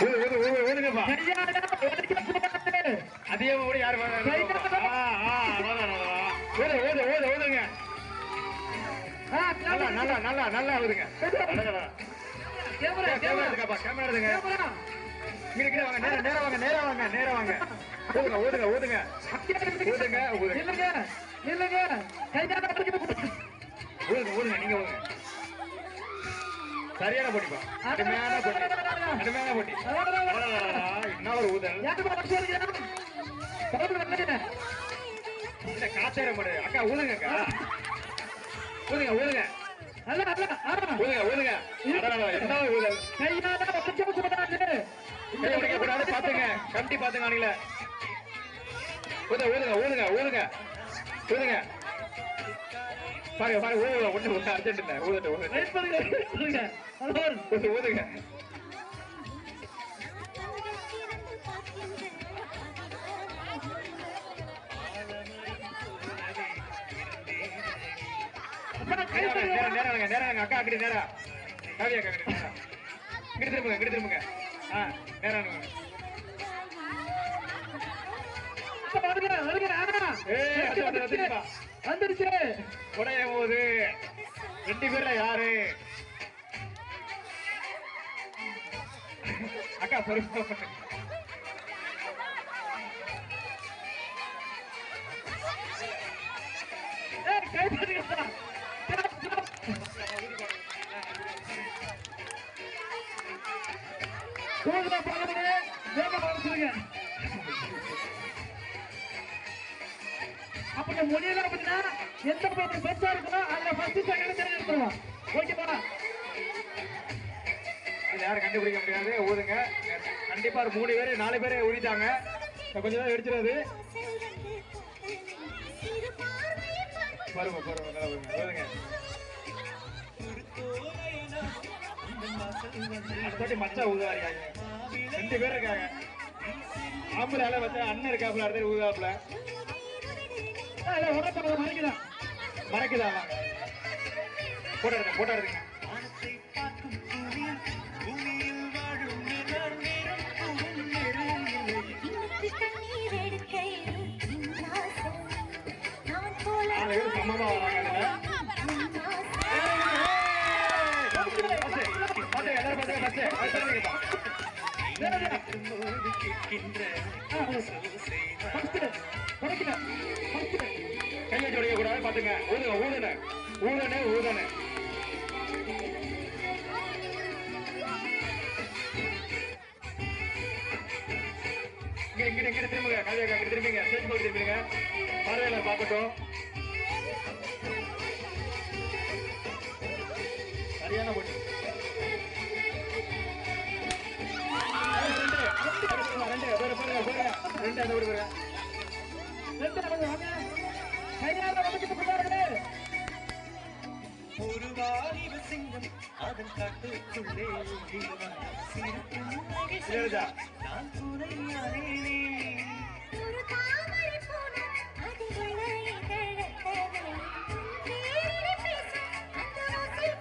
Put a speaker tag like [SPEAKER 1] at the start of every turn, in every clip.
[SPEAKER 1] ஊது ஊது ஊது ஊதுங்கப்பா
[SPEAKER 2] கையால உடைக்கக்கூடாது.
[SPEAKER 1] அதே கூட யாரு ஊது ஊது ஊதுங்க
[SPEAKER 2] ஆ,
[SPEAKER 1] நல்லா நல்லா நல்லா நல்லா அழகா.
[SPEAKER 2] கேமரா,
[SPEAKER 1] கேமரா எடுங்கப்பா கேமரா. இங்க இங்க வாங்க. நேரா நேரா வாங்க நேரா வாங்க நேரா வாங்க. ஊதுங்க ஊதுங்க ஊதுங்க ஊதுங்க ஊதுங்க
[SPEAKER 2] இல்லைங்க, இல்லைங்க. உடைக்கக்கூடாது.
[SPEAKER 1] ஊதுங்க ஊதுங்க நீங்க ஊதுங்க சரியான போட்டிப்பா கடுமையான போட்டி. கடுமையான போட்டி. என்ன ஒரு ஊதல்? காத்தேற மாடு அக்கா ஊதுங்க அக்கா. ஊதுங்க ஊதுங்க.
[SPEAKER 2] அல்ல, ஆ.
[SPEAKER 1] ஊதுங்க ஊதுங்க என்ன ஊதல்? பாத்துங்க கம்பி பாத்துங்க அணில. ஊத ஊதுங்க ஊதுங்க ஊதுங்க. ஊதுங்க. பாருங்க பாருங்க ஊதுங்க ஒண்ணு ஒண்ணு அர்ஜென்ட் ஊதட்டு ஊதுங்க
[SPEAKER 2] அப்பா, கை
[SPEAKER 1] நேரா வாங்க, நேரா
[SPEAKER 2] தட்டுங்க.
[SPEAKER 1] நேரா வாங்க, நேரா. வாங்க. அக்கா அக்கடி நேரா. காவியா இங்கிட்டு திரும்புங்க இங்கிட்டு திரும்புங்க. ஆ நேரா. ஏய்.
[SPEAKER 2] வந்துருச்சு
[SPEAKER 1] உடைய போது. ரெண்டு பேர்ல யாரு? அக்கா பொறுப்பு
[SPEAKER 2] கை வேகமா சொல்லுங்க. அது முடியல அப்படின்னா எந்த பேப்பர் பெருசா இருக்கணும் அதுல ஃபர்ஸ்ட் செகண்ட் தெரிஞ்சிருக்கணும்? ஓகேவா?
[SPEAKER 1] இது யாரும் கண்டுபிடிக்க முடியாது. ஊதுங்க. கண்டிப்பா ஒரு மூணு பேரு நாலு பேரு ஊதிட்டாங்க. கொஞ்சம் தான் வெடிச்சிடாது பருவம் பருவம் நல்லா ஊதுங்க. மச்சா ஊதுவாரியா ரெண்டு பேர் இருக்காங்க. ஆம்பளை வச்சா அண்ணன் இருக்காப்புல அடுத்த ஊதாப்புல
[SPEAKER 2] இல்ல உடம்பு மறைக்கலாம்
[SPEAKER 1] மறக்குதா வாங்க போட்டோ எடுங்க போட்டோ எடுங்க நாலு பேர் சமமா வராங்க ஊதுங்க ஊதுங்க ஊதுன ஊதனு ஊதனு. இங்கிட்ட இங்க திரும்புங்க. கல்வியா இங்க திரும்பிங்க. ஸ்டேஜ் போய் திரும்பிங்க பார்வையில பார்க்கட்டும். சரியான போட்டி. ரெண்டு ரெண்டு பாருங்க பாருங்க ரெண்டு
[SPEAKER 2] ரெண்டு வாங்க கையால
[SPEAKER 3] வாலிப சிங்கம் அதன் காட்டுக்குள்ளே
[SPEAKER 1] இளையராஜா.
[SPEAKER 3] நான் துணையானேனே.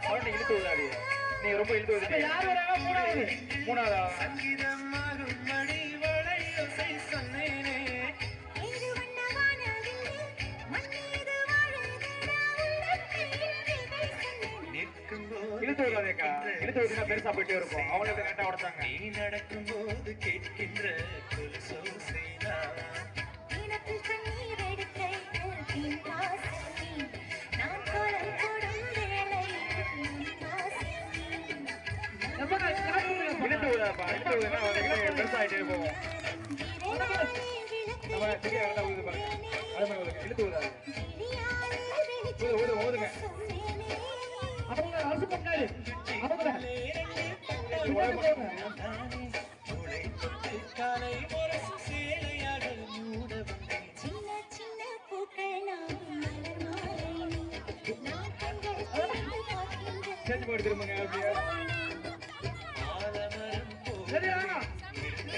[SPEAKER 1] அவனை இழுத்து விடாது நீ ரொம்ப இழுத்து
[SPEAKER 2] மூணாவது?
[SPEAKER 1] மூணாவது இழுத்து விட்டுனா பெருசா போயிட்டே இருக்கும். அவனை கரெக்டா உடச்சாங்க.
[SPEAKER 3] நீ நடக்கும் போது கேட்கின்ற கொலுசோசை நான்
[SPEAKER 2] எப்பா
[SPEAKER 1] ஸ்டேஜ் போய் திரும்புங்க அப்படியே
[SPEAKER 3] ஆலமரம்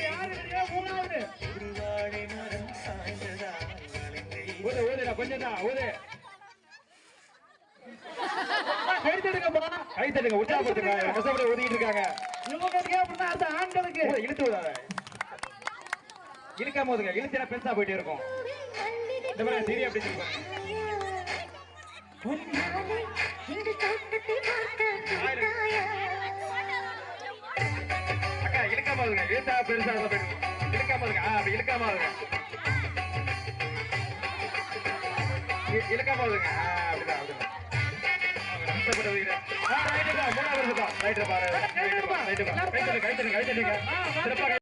[SPEAKER 2] யாரு இல்லையா மூணாவது
[SPEAKER 3] ஒரு வாழை மரம் சாய்ந்ததா வளைந்தே
[SPEAKER 1] ஊது கொஞ்சம் தான் கை தட்டுங்க உற்சாகப்படுத்துங்க. கஷ்டப்பட்டு ஒதுக்கிட்டு இருக்காங்க.
[SPEAKER 2] இவங்களுக்கு அப்படின்னா அது ஆண்களுக்கு.
[SPEAKER 1] இழுத்து விடாத. இழுக்காம போதுங்க. இழுத்தினா பெருசா போயிட்டே இருக்கும். இந்த மாதிரி அப்படி அக்கா இழுக்காம போதுங்க. இழுத்தா பெருசா இருந்தா இழுக்காம போதுங்க ஆ அப்படி இழுக்காம போதுங்க இழுக்காம போதுங்க கஷ்டப்பட்டு ஒதுக்கிறேன். ஆ, ரைட்டுப்பா, மூணாவது வருஷப்பா. ரைட்டுப்பா, ரைட்டுப்பா, ரைட்டுப்பா, ரைட்டுப்பா. கை தட்டுங்க, கை தட்டுங்க, கை